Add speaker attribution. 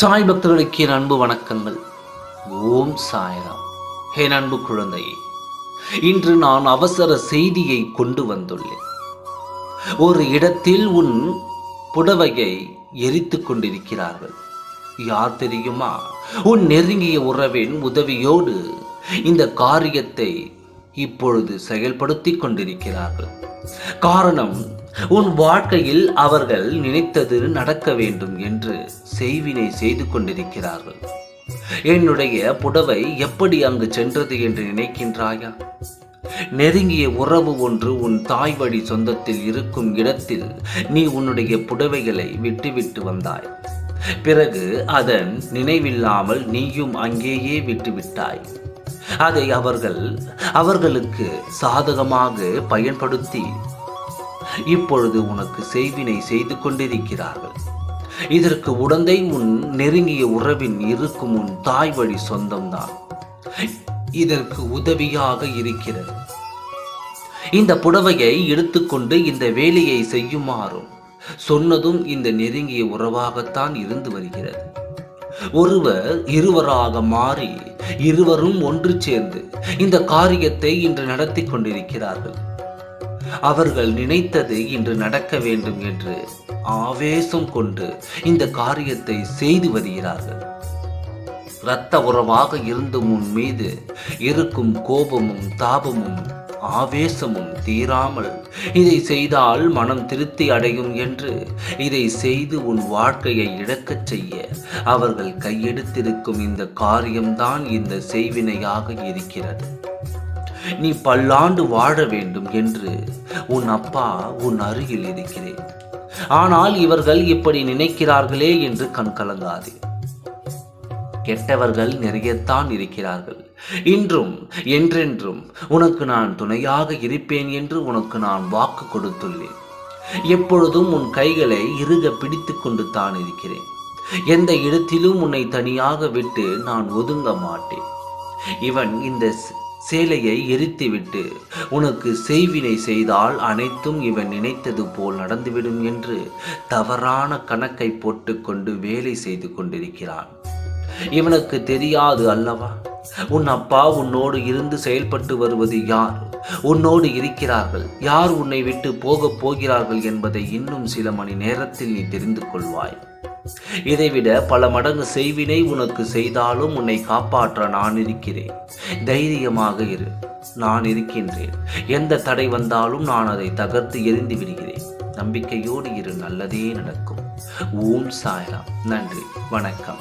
Speaker 1: சாய் பக்தர்களுக்கு என் அன்பு வணக்கங்கள். ஓம் சாய்ராம். என் அன்பு குழந்தையே இன்று நான் அவசர செய்தியை கொண்டு வந்துள்ளேன். ஒரு இடத்தில் உன் புடவையை எரித்து கொண்டிருக்கிறார்கள். யார் தெரியுமா? உன் நெருங்கிய உறவின் உதவியோடு இந்த காரியத்தை இப்பொழுது செயல்படுத்திக் கொண்டிருக்கிறார்கள். காரணம் உன் வாழ்க்கையில் அவர்கள் நினைத்தது நடக்க வேண்டும் என்று செய்வினை செய்து கொண்டிருக்கிறார்கள். என்னுடைய புடவை எப்படி அங்கு சென்றது என்று நினைக்கின்றாயா? நெருங்கிய உறவு ஒன்று உன் தாய் வழி சொந்தத்தில் இருக்கும் இடத்தில் நீ உன்னுடைய புடவைகளை விட்டுவிட்டு வந்தாய். பிறகு அதன் நினைவில்லாமல் நீயும் அங்கேயே விட்டுவிட்டாய். அதை அவர்கள் அவர்களுக்கு சாதகமாக பயன்படுத்தி இப்பொழுது உனக்கு செய்வினை செய்து கொண்டிருக்கிறார்கள். இதற்கு உடந்தை முன் நெருங்கிய உறவின் இருக்கும் உன் தாய் வழி சொந்தம்தான். இதற்கு உதவியாக இருக்கிறது. இந்த புடவையை எடுத்துக்கொண்டு இந்த வேலையை செய்யுமாறும் சொன்னதும் இந்த நெருங்கிய உறவாகத்தான் இருந்து வருகிறது. ஒருவர் இருவராக மாறி இருவரும் ஒன்று சேர்ந்து இந்த காரியத்தை இன்று நடத்தி கொண்டிருக்கிறார்கள். அவர்கள் நினைத்தது இன்று நடக்க வேண்டும் என்று ஆவேசம் கொண்டு இந்த காரியத்தை செய்து வருகிறார்கள். இரத்த உறவாக இருந்தும் உன் மீது இருக்கும் கோபமும் தாபமும் ஆவேசமும் தீராமல் இதை செய்தால் மனம் திருப்தி அடையும் என்று இதை செய்து உன் வாழ்க்கையை இழக்கச் செய்ய அவர்கள் கையெடுத்திருக்கும் இந்த காரியம்தான் இந்த செய்வினையாக இருக்கிறது. நீ பல்லாண்டு வாழ வேண்டும் என்று உன் அப்பா உன் அருகில் இருக்கிறேன். ஆனால் இவர்கள் இப்படி நினைக்கிறார்களே என்று கண் கலங்காதே. கெட்டவர்கள் நிறையத்தான் இருக்கிறார்கள். இன்றும் என்றென்றும் உனக்கு நான் துணையாக இருப்பேன் என்று உனக்கு நான் வாக்கு கொடுத்துள்ளேன். எப்பொழுதும் உன் கைகளை இறுக பிடித்து கொண்டு தான் இருக்கிறேன். எந்த இடத்திலும் உன்னை தனியாக விட்டு நான் ஒதுங்க மாட்டேன். இவன் இந்த சேலையை எரித்துவிட்டு உனக்கு செய்வினை செய்தால் அனைத்தும் இவன் நினைத்தது போல் நடந்துவிடும் என்று தவறான கணக்கை போட்டுக்கொண்டு வேலை செய்து கொண்டிருக்கிறான். இவனுக்கு தெரியாது அல்லவா? உன் அப்பா உன்னோடு இருந்து செயல்பட்டு வருவது யார்? உன்னோடு இருக்கிறார்கள். யார் உன்னை விட்டு போகப் போகிறார்கள் என்பதை இன்னும் சில மணி நேரத்தில் நீ தெரிந்து கொள்வாய். இதைவிட பல மடங்கு செய்வினை உனக்கு செய்தாலும் உன்னை காப்பாற்ற நான் இருக்கிறேன். தைரியமாக இரு நான் இருக்கின்றேன். எந்த தடை வந்தாலும் நான் அதை தகர்த்து எரிந்து விடுகிறேன். நம்பிக்கையோடு இரு நல்லதே நடக்கும். ஓம் சாய்ராம். நன்றி வணக்கம்.